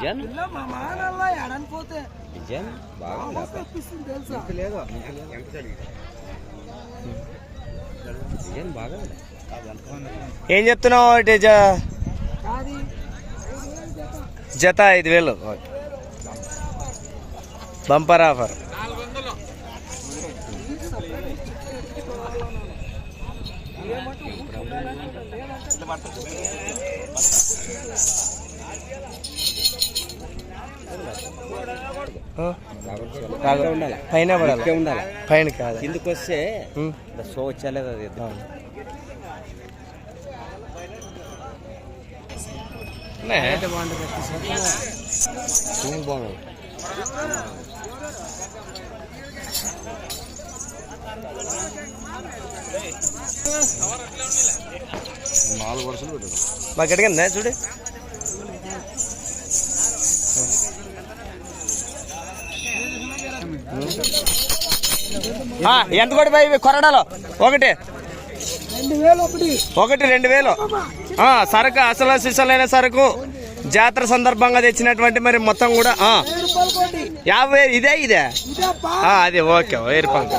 పిల్ల మా మానల్లా ఎడని పోతే డిజైన్ బాగా తెప్పిస్తుంది తెలుసా? డిజైన్ బాగా ఉంది. ఏం చెప్తున్నావు జత ఐదు వేలు. Bumper offer. ఉండాలి పైన పడాలి? ఉండాలి? పైన కాదు. కిందకి వస్తే. సో వచ్చేలేదు అది. బాగుంది నాలుగు వర్షాలు పెట్టాడు మాకు ఎడగందా చూడు. ఎంత కూడా పోయి కొరడాలో? ఒకటి. ఒకటి రెండు వేలు. సరుకు అసలు సిసలైన సరుకు. జాతర సందర్భంగా తెచ్చినటువంటి మరి మొత్తం కూడా యాభై ఇదే ఇదే? అది ఓకే రూపాయలు.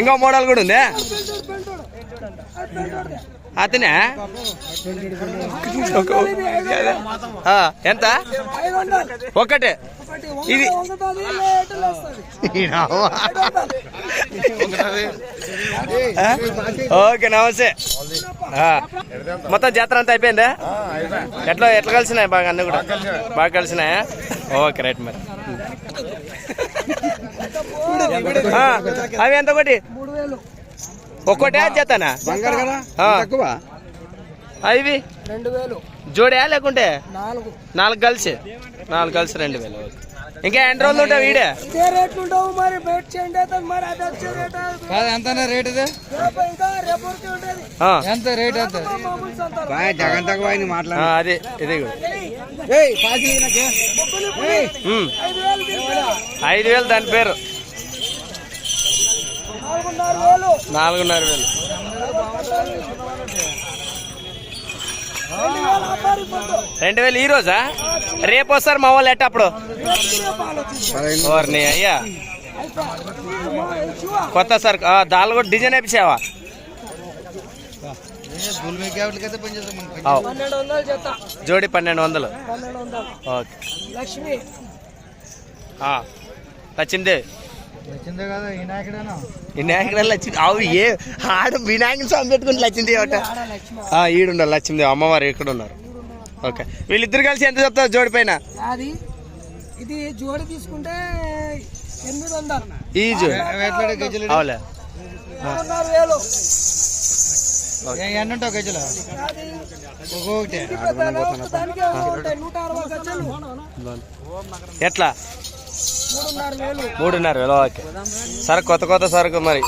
ఇంకో మోడల్ కూడా ఉంది. అతనే? ఎంత? ఒకటి. ఇది-? ఓకే నమస్తే. మొత్తం జాతర అంతా అయిపోయిందా? ఎట్లా ఎట్లా కలిసినాయి? బాగా అన్ని కూడా? బాగా కలిసినాయా? ఓకే రైట్ మరి. అవి ఎంత ఒకటి? ఒక్కటే. తక్కువ? అవి? రెండు వేలు. జోడియా లేకుంటే? నాలుగు. నాలుగు కలిసి. నాలుగు కలిసి రెండు వేలు. ఓకే. ఇంకా ఎన్ని రోజులు ఉంటావు వీడే? ఇదే రేట్లు ఉండవు మరి బయట చేయండి మరి అది వచ్చే రేట్ ఎంత రేట్ ఇది? రేపు ఇంకా రేపు వరకు ఉంటుంది ఆ, ఎంత రేట్ ఎంత మామూలు. జగన్ తక్కువ మాట్లాడు ఆ, అది ఇది కూడా. ఉమ్, ఐదు వేలు తీసుకురా. ఐదు వేలు దాని పేరు. నాలుగున్నర వేలు. నాలుగున్నర వేలు. రెండు వేలు ఈ రోజా? రేపు వస్తారు మా వాళ్ళు ఎట్టప్పుడు ఓర్ని అయ్యా. కొత్త సార్ దాని కూడా డిజైన్ వేపించావా? చెత్త జోడి పన్నెండు వందలు. ఓకే. లక్ష్మి. ఆ, లక్ష్మీదేవి వచ్చిందే కదా ఈ నాయకుడేనా? వినాయకుడు లక్ష్మి అవు ఏ ఆడు వినాయకుని స్వామి పెట్టుకుని లక్ష్మీదేవి అట ఆడ లక్ష్మి. ఆ, ఈడున్నారు లక్ష్మీదేవి. అమ్మవారు ఇక్కడ ఉన్నారు ఓకే. వీళ్ళిద్దరు కలిసి ఎంత చెప్తారు జోడి పైన? ఇది జోడి తీసుకుంటే ఎనిమిది వందలు. ఈ జోడి అవులే. గజలు ఒక్కొక్కటి. ఎట్లా? మూడున్నర వేలు ఓకే. సరే కొత్త కొత్త సరుకు మరి.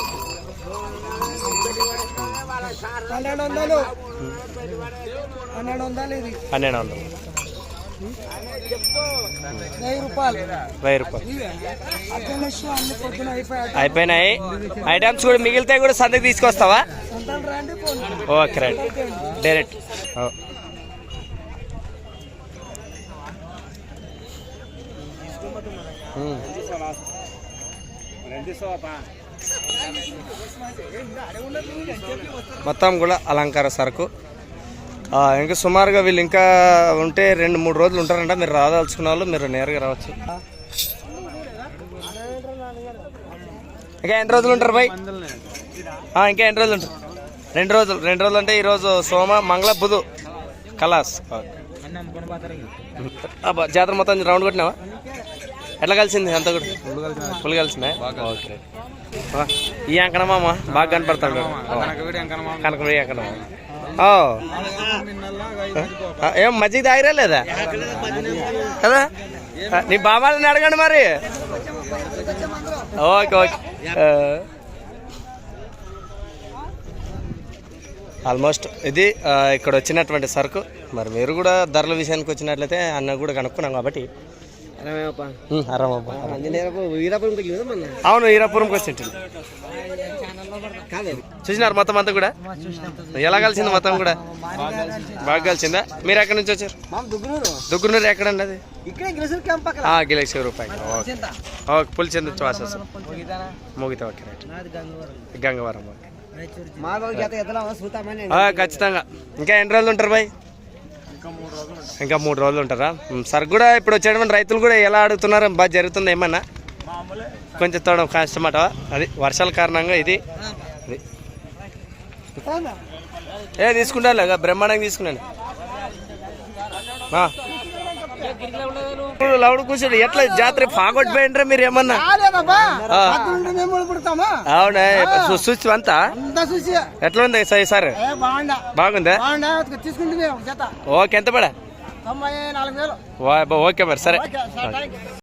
పన్నెండు వందలు పన్నెండు వందలు ఇది పన్నెండు వందలు వెయ్యి రూపాయలు. అయిపోయినాయి. ఐటమ్స్ కూడా మిగిలితే కూడా సందకి తీసుకొస్తావా? రండి ఓకే రైట్ డైరెక్ట్. మొత్తం కూడా అలంకార సరుకు. ఇంకా సుమారుగా వీళ్ళు ఇంకా ఉంటే రెండు మూడు రోజులు ఉంటారంట. మీరు రాదలుచుకున్న వాళ్ళు మీరు నేరుగా రావచ్చు. ఇంకా ఎన్ని రోజులు ఉంటారు బాయ్? ఇంకా ఎన్ని రోజులు ఉంటారు? రెండు రోజులు. రెండు రోజులు అంటే ఈరోజు సోమ మంగళ బుధు. కలాస్. జాతర మొత్తం రౌండ్ కొట్టినావా? ఎట్లా కలిసింది అంత కూడా? ఫుల్ కలిసిందా? ఓకే ఈ అంకణ మామ బాగా కనపడతాడు కనకమడి ఓ. ఆ, ఏం మజ్జిగ తాగిరా లేదా కదా నీ బాబాలని అడగండి మరి. Okay okay. ఆల్మోస్ట్ ఇది ఇక్కడ వచ్చినటువంటి సరుకు. మరి మీరు కూడా ధరల విషయానికి వచ్చినట్లయితే అన్న కూడా కనుక్కున్నాం కాబట్టి. అవును ఈరాపురంకి వచ్చింది చూసినారు మొత్తం అంతా కూడా? ఎలా కలిసింది మొత్తం కూడా? బాగా కలిసిందా? మీరు ఎక్కడి నుంచి వచ్చారు? దుగ్గునూరు. ఎక్కడండి అది? గిలేక్ష రూపాయలు ఓకే. ఓకే పులిచెందు వాసస్ ముగితే ఓకే రైట్. గంగవరం. ఓకే. ఖచ్చితంగా. ఇంకా ఎన్ని రోజులు ఉంటారు బాయ్? ఇంకా మూడు రోజులు ఉంటారా? సరే కూడా ఇప్పుడు వచ్చేటువంటి రైతులు కూడా ఎలా అడుగుతున్నారు? బాగా జరుగుతుంది ఏమన్నా? కొంచెం తోడం కష్టమట. అది వర్షాల కారణంగా ఇది. అది. ఏ తీసుకుంటా బ్రహ్మాండంగా తీసుకున్నాను. లౌడ్ కూర్చోండి. ఎట్లా జాతర పాగొట్టిపోయిండ్రా మీరు ఏమన్నా? అవునా? చూసి అంతా? ఎట్లా ఉంది సార్ బాగుండా బాగుందా? ఓకే ఎంత పడా? ఓకే మరి సరే. సార్